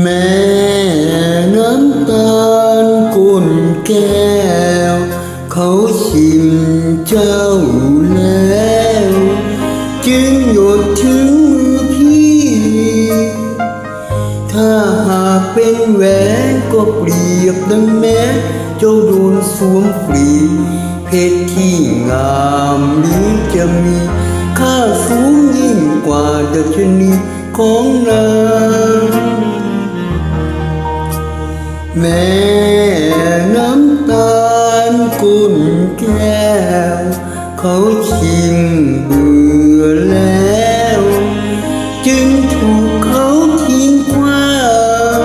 แม่น้ำตาลกุนแก้ว เขาชิมเจ้าแล้ว จึงหยดถึงมือพี่ ถ้าหากเป็นแหวนก็เปรียบดังแม้เจ้าโดนสวมฟรี เพชรที่งามนี้จะมีค่าสูงยิ่งกว่าดัชนีของนาง แม่น้ำตาลกุนแก้ว เขาชิมเบื่อแล้ว จึงถูกเขาทิ้งขว้าง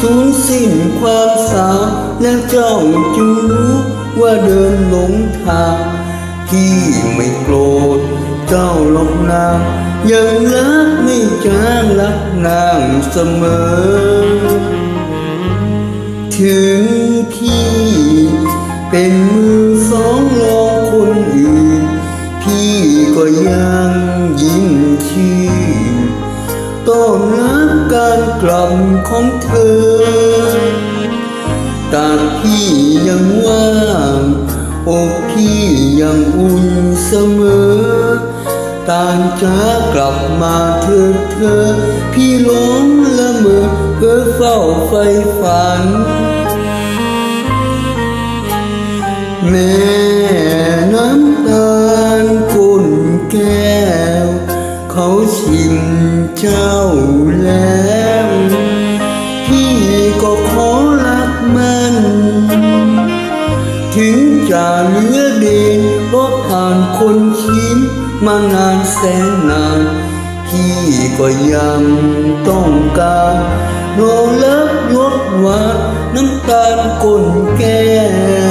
สูญสิ้นความสามแล้วเจ้าจึงรู้ว่าเดินหลงทางที่ไม่โกรธเจ้าหรอกนางยังรักไม่จางรักนางเสมอ ถึงพี่ เป็นมือสองรองคนอื่น พี่ก็ยังยิ้มชื่นต้อนรับการกลับของเธอตาพี่ยังว่างอกพี่ยังอุ่นเสมอต่างจากกลับมาเธอเธอ พี่หลงละเมอ เพื่อเฝ้าไฟฝัน แม่น้ำตาลกุนแก้ว เขาชิมเจ้าแล้ว พี่ก็ขอรักมัน ถึงจะเลือเดนเพราะผ่านคนชิมมานานแสนนานพี่ก็ยังต้อง การกุนแก้